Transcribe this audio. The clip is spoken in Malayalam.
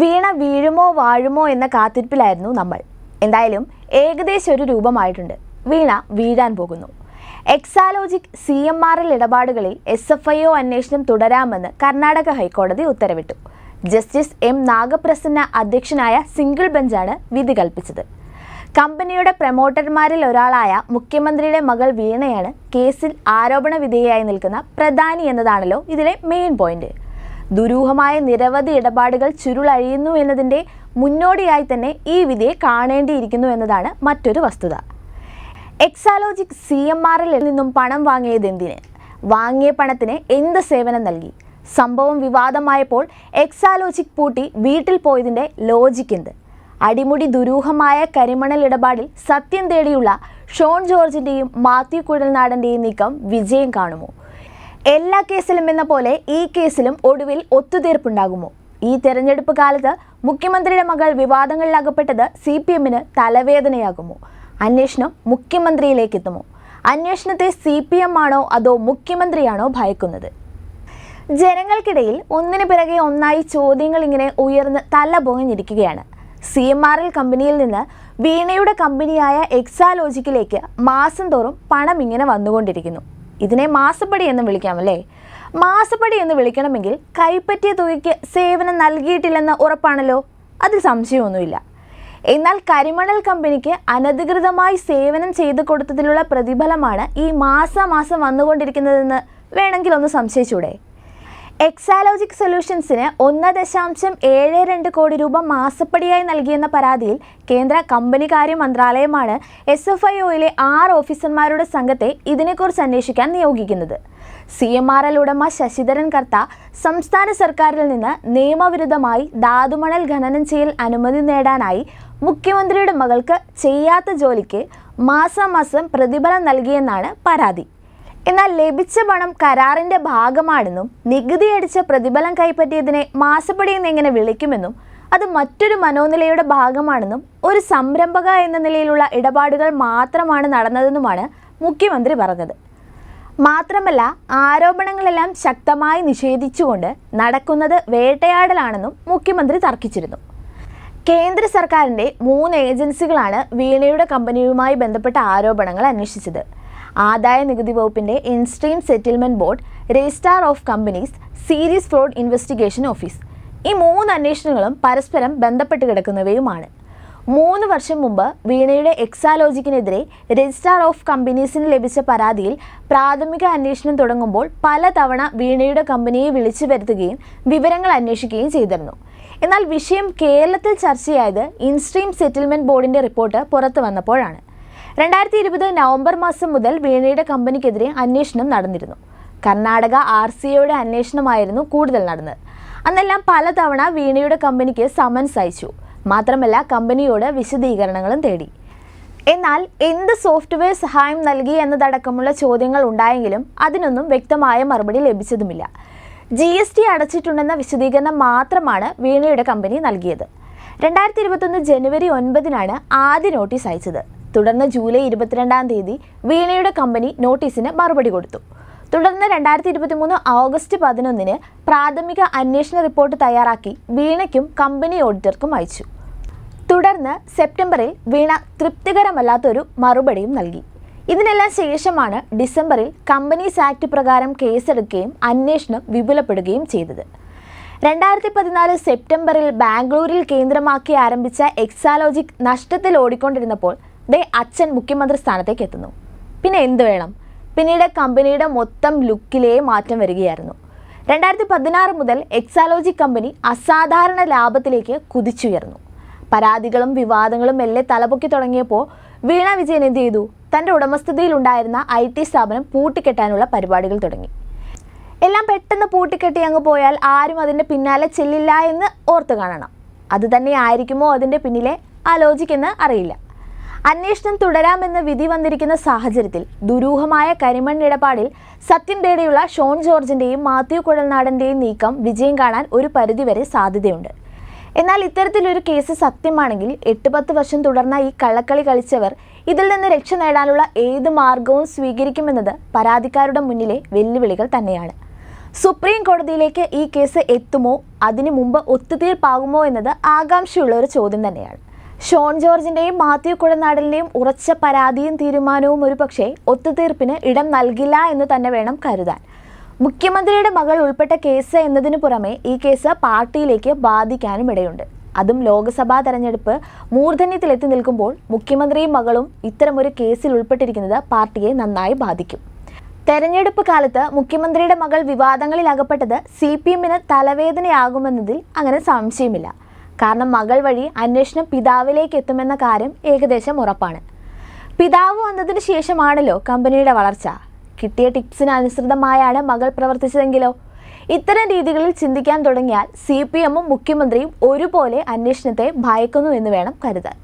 വീണ വീഴുമോ വാഴുമോ എന്ന കാത്തിരിപ്പിലായിരുന്നു നമ്മൾ. എന്തായാലും ഏകദേശം ഒരു രൂപമായിട്ടുണ്ട്. വീണ വീഴാൻ പോകുന്നു. Exalogic C M R L ഇടപാടുകളിൽ എസ് എഫ് ഐ ഒ അന്വേഷണം തുടരാമെന്ന് കർണാടക ഹൈക്കോടതി ഉത്തരവിട്ടു. ജസ്റ്റിസ് എം നാഗപ്രസന്ന അധ്യക്ഷനായ സിംഗിൾ ബെഞ്ചാണ് വിധി കൽപ്പിച്ചത്. കമ്പനിയുടെ പ്രമോട്ടർമാരിൽ ഒരാളായ മുഖ്യമന്ത്രിയുടെ മകൾ വീണയാണ് കേസിൽ ആരോപണ വിധേയയായി നിൽക്കുന്ന പ്രധാനി എന്നതാണല്ലോ ഇതിലെ മെയിൻ പോയിന്റ്. ദുരൂഹമായ നിരവധി ഇടപാടുകൾ ചുരുളഴിയുന്നു എന്നതിന്റെ മുന്നോടിയായി തന്നെ ഈ വിധിയെ കാണേണ്ടിയിരിക്കുന്നു എന്നതാണ് മറ്റൊരു വസ്തുത. എക്സാലോജിക് സി എം ആറിൽ നിന്നും പണം വാങ്ങിയത് എന്തിന്? വാങ്ങിയ പണത്തിന് എന്ത് സേവനം നൽകി? സംഭവം വിവാദമായപ്പോൾ എക്സാലോജിക് പൂട്ടി വീട്ടിൽ പോയതിന്റെ ലോജിക് എന്ത്? അടിമുടി ദുരൂഹമായ കരിമണൽ ഇടപാടിൽ സത്യം തേടിയുള്ള ഷോൺ ജോർജിന്റെയും മാത്യു കുഴൽനാടന്റെയും നീക്കം വിജയം കാണുമോ? എല്ലാ കേസിലും എന്ന പോലെ ഈ കേസിലും ഒടുവിൽ ഒത്തുതീർപ്പുണ്ടാകുമോ? ഈ തെരഞ്ഞെടുപ്പ് കാലത്ത് മുഖ്യമന്ത്രിയുടെ മകൾ വിവാദങ്ങളിൽ അകപ്പെട്ടത് സി പി എമ്മിന് തലവേദനയാകുമോ? അന്വേഷണം മുഖ്യമന്ത്രിയിലേക്ക് എത്തുമോ? അന്വേഷണത്തെ സി പി എം ആണോ അതോ മുഖ്യമന്ത്രിയാണോ ഭയക്കുന്നത്? ജനങ്ങൾക്കിടയിൽ ഒന്നിനു പിറകെ ഒന്നായി ചോദ്യങ്ങൾ ഇങ്ങനെ ഉയർന്ന് തല പൊങ്ങിഞ്ഞിരിക്കുകയാണ് സി എം ആർ എൽ കമ്പനിയിൽ നിന്ന് വീണയുടെ കമ്പനിയായ എക്സാലോജിക്കിലേക്ക് മാസം തോറും പണം ഇങ്ങനെ വന്നുകൊണ്ടിരിക്കുന്നു. ഇതിനെ മാസപ്പടി എന്ന് വിളിക്കാമല്ലേ? മാസപ്പടി എന്ന് വിളിക്കണമെങ്കിൽ കൈപ്പറ്റിയ തുകയ്ക്ക് സേവനം നൽകിയിട്ടില്ലെന്ന് ഉറപ്പാണല്ലോ? അതിൽ സംശയമൊന്നുമില്ല. എന്നാൽ കരിമണൽ കമ്പനിക്ക് അനധികൃതമായി സേവനം ചെയ്തു കൊടുത്തതിലുള്ള പ്രതിഫലമാണ് ഈ മാസാമാസം വന്നുകൊണ്ടിരിക്കുന്നതെന്ന് വേണമെങ്കിൽ ഒന്ന് സംശയിച്ചൂടെ? എക്സാലോജിക് സൊല്യൂഷൻസിന് ഒന്ന് ദശാംശം ഏഴ് രണ്ട് കോടി രൂപ മാസപ്പടിയായി നൽകിയെന്ന പരാതിയിൽ കേന്ദ്ര കമ്പനികാര്യ മന്ത്രാലയമാണ് എസ് എഫ് ഐ ഒയിലെ ആറ് ഓഫീസർമാരുടെ സംഘത്തെ ഇതിനെക്കുറിച്ച് അന്വേഷിക്കാൻ നിയോഗിക്കുന്നത്. സി എം ആർ എൽ ഉടമ ശശിധരൻ കർത്ത സംസ്ഥാന സർക്കാരിൽ നിന്ന് നിയമവിരുദ്ധമായി ധാതുമണൽ ഖനനം ചെയ്യൽ അനുമതി നേടാനായി മുഖ്യമന്ത്രിയുടെ മകൾക്ക് ചെയ്യാത്ത ജോലിക്ക് മാസാമാസം പ്രതിഫലം നൽകിയെന്നാണ് പരാതി. എന്നാൽ ലഭിച്ച പണം കരാറിന്റെ ഭാഗമാണെന്നും നികുതി അടിച്ച പ്രതിഫലം കൈപ്പറ്റിയതിനെ മാസപ്പടി എന്ന് എങ്ങനെ വിളിക്കുമെന്നും അത് മറ്റൊരു മനോനിലയുടെ ഭാഗമാണെന്നും ഒരു സംരംഭക എന്ന നിലയിലുള്ള ഇടപാടുകൾ മാത്രമാണ് നടന്നതെന്നുമാണ് മുഖ്യമന്ത്രി പറഞ്ഞത്. മാത്രമല്ല ആരോപണങ്ങളെല്ലാം ശക്തമായി നിഷേധിച്ചുകൊണ്ട് നടക്കുന്നത് വേട്ടയാടലാണെന്നും മുഖ്യമന്ത്രി തർക്കിച്ചിരുന്നു. കേന്ദ്ര സർക്കാരിന്റെ മൂന്ന് ഏജൻസികളാണ് വീണയുടെ കമ്പനിയുമായി ബന്ധപ്പെട്ട ആരോപണങ്ങൾ അന്വേഷിച്ചത്. ആദായ നികുതി വകുപ്പിന്റെ interim settlement board registrar of companies serious fraud investigation office. ഈ മൂന്ന് അന്വേഷണങ്ങളും പരസ്പരം ബന്ധപ്പെട്ട് കിടക്കുന്നവയുമാണ്. മൂന്ന് വർഷം മുമ്പ് വീണയുടെ എക്സാലോജിക്കിനെതിരെ രജിസ്ട്രാർ ഓഫ് കമ്പനീസിന് ലഭിച്ച പരാതിയിൽ പ്രാഥമിക അന്വേഷണം തുടങ്ങുമ്പോൾ പലതവണ വീണയുടെ കമ്പനിയെ വിളിച്ചു വരുത്തുകയും വിവരങ്ങൾ അന്വേഷിക്കുകയും ചെയ്തിരുന്നു. എന്നാൽ വിഷയം കേരളത്തിൽ ചർച്ചയായത് ഇൻസ്ട്രീം സെറ്റിൽമെന്റ് ബോർഡിന്റെ റിപ്പോർട്ട് പുറത്തു വന്നപ്പോഴാണ്. രണ്ടായിരത്തി ഇരുപത് നവംബർ മാസം മുതൽ വീണയുടെ കമ്പനിക്കെതിരെ അന്വേഷണം നടന്നിരുന്നു. കർണാടക ആർ സി ഒയുടെ അന്വേഷണമായിരുന്നു കൂടുതൽ നടന്നത്. അന്നെല്ലാം പലതവണ വീണയുടെ കമ്പനിക്ക് സമൻസ് അയച്ചു. മാത്രമല്ല കമ്പനിയോട് വിശദീകരണങ്ങളും തേടി. എന്നാൽ എന്ത് സോഫ്റ്റ്വെയർ സഹായം നൽകി എന്നതടക്കമുള്ള ചോദ്യങ്ങൾ ഉണ്ടായെങ്കിലും അതിനൊന്നും വ്യക്തമായ മറുപടി ലഭിച്ചതുമില്ല. ജി എസ് ടി അടച്ചിട്ടുണ്ടെന്ന വിശദീകരണം മാത്രമാണ് വീണയുടെ കമ്പനി നൽകിയത്. രണ്ടായിരത്തി ഇരുപത്തൊന്ന് ജനുവരി ഒൻപതിനാണ് ആദ്യ നോട്ടീസ് അയച്ചത്. തുടർന്ന് ജൂലൈ ഇരുപത്തിരണ്ടാം തീയതി വീണയുടെ കമ്പനി നോട്ടീസിന് മറുപടി കൊടുത്തു. തുടർന്ന് രണ്ടായിരത്തി ഇരുപത്തി മൂന്ന് ഓഗസ്റ്റ് പതിനൊന്നിന് പ്രാഥമിക അന്വേഷണ റിപ്പോർട്ട് തയ്യാറാക്കി വീണയ്ക്കും കമ്പനി ഓഡിറ്റർക്കും അയച്ചു. തുടർന്ന് സെപ്റ്റംബറിൽ വീണ തൃപ്തികരമല്ലാത്തൊരു മറുപടിയും നൽകി. ഇതിനെല്ലാം ശേഷമാണ് ഡിസംബറിൽ കമ്പനീസ് ആക്ട് പ്രകാരം കേസെടുക്കുകയും അന്വേഷണം വിപുലപ്പെടുകയും ചെയ്തത്. രണ്ടായിരത്തി പതിനാല് സെപ്റ്റംബറിൽ ബാംഗ്ലൂരിൽ കേന്ദ്രമാക്കി ആരംഭിച്ച എക്സാലോജിക് നഷ്ടത്തിൽ ഓടിക്കൊണ്ടിരുന്നപ്പോൾ ദേ അച്ഛൻ മുഖ്യമന്ത്രി സ്ഥാനത്തേക്ക് എത്തുന്നു. പിന്നെ എന്ത് വേണം? പിന്നീട് കമ്പനിയുടെ മൊത്തം ലുക്കിലേ മാറ്റം വരികയായിരുന്നു. രണ്ടായിരത്തി പതിനാറ് മുതൽ എക്സാലോജി കമ്പനി അസാധാരണ ലാഭത്തിലേക്ക് കുതിച്ചുയർന്നു. പരാതികളും വിവാദങ്ങളും മെല്ലെ തലപൊക്കി തുടങ്ങിയപ്പോൾ വീണ വിജയൻ എന്ത് ചെയ്തു? തന്റെ ഉടമസ്ഥതയിലുണ്ടായിരുന്ന ഐ ടി സ്ഥാപനം പൂട്ടിക്കെട്ടാനുള്ള പരിപാടികൾ തുടങ്ങി. എല്ലാം പെട്ടെന്ന് പൂട്ടിക്കെട്ടി അങ്ങ് പോയാൽ ആരും അതിന്റെ പിന്നാലെ ചെല്ലില്ല എന്ന് ഓർത്തു കാണണം. അതുതന്നെ ആയിരിക്കുമോ അതിന്റെ പിന്നിലെ? ആ ലോജിക്കെന്ന് അറിയില്ല. അന്വേഷണം തുടരാമെന്ന് വിധി വന്നിരിക്കുന്ന സാഹചര്യത്തിൽ ദുരൂഹമായ കരിമൺ ഇടപാടിൽ സത്യം തേടിയുള്ള ഷോൺ ജോർജിന്റെയും മാത്യു കുഴൽനാടന്റെയും നീക്കം വിജയം കാണാൻ ഒരു പരിധിവരെ സാധ്യതയുണ്ട്. എന്നാൽ ഇത്തരത്തിലൊരു കേസ് സത്യമാണെങ്കിൽ എട്ട് പത്ത് വർഷം തുടർന്ന ഈ കള്ളക്കളി കളിച്ചവർ ഇതിൽ നിന്ന് രക്ഷ നേടാനുള്ള ഏത് മാർഗവും സ്വീകരിക്കുമെന്നത് പരാതിക്കാരുടെ മുന്നിലെ വെല്ലുവിളികൾ തന്നെയാണ്. സുപ്രീം കോടതിയിലേക്ക് ഈ കേസ് എത്തുമോ? അതിനു മുമ്പ് ഒത്തുതീർപ്പാകുമോ എന്നത് ആകാംക്ഷയുള്ള ഒരു ചോദ്യം തന്നെയാണ്. ഷോൺ ജോർജിന്റെയും മാത്യു കുഴനാടലിന്റെയും ഉറച്ച പരാതിയും തീരുമാനവും ഒരുപക്ഷെ ഒത്തുതീർപ്പിന് ഇടം നൽകില്ല എന്ന് തന്നെ വേണം കരുതാൻ. മുഖ്യമന്ത്രിയുടെ മകൾ ഉൾപ്പെട്ട കേസ് എന്നതിനു പുറമെ ഈ കേസ് പാർട്ടിയിലേക്ക് ബാധിക്കാനും ഇടയുണ്ട്. അതും ലോക്സഭാ തെരഞ്ഞെടുപ്പ് മൂർധന്യത്തിലെത്തി നിൽക്കുമ്പോൾ മുഖ്യമന്ത്രിയും മകളും ഇത്തരമൊരു കേസിൽ ഉൾപ്പെട്ടിരിക്കുന്നത് പാർട്ടിയെ നന്നായി ബാധിക്കും. തെരഞ്ഞെടുപ്പ് കാലത്ത് മുഖ്യമന്ത്രിയുടെ മകൾ വിവാദങ്ങളിൽ അകപ്പെട്ടത് സി പി എമ്മിന് തലവേദനയാകുമെന്നതിൽ അങ്ങനെ സംശയമില്ല. കാരണം മകൾ വഴി അന്വേഷണം പിതാവിലേക്ക് എത്തുമെന്ന കാര്യം ഏകദേശം ഉറപ്പാണ്. പിതാവ് വന്നതിന് ശേഷമാണല്ലോ കമ്പനിയുടെ വളർച്ച. കിട്ടിയ ടിപ്സിന് അനുസൃതമായാണ് മകൾ പ്രവർത്തിച്ചതെങ്കിലോ? ഇത്തരം രീതികളിൽ ചിന്തിക്കാൻ തുടങ്ങിയാൽ സി പി എമ്മും മുഖ്യമന്ത്രിയും ഒരുപോലെ അന്വേഷണത്തെ ഭയക്കുന്നു എന്ന് വേണം കരുതാൻ.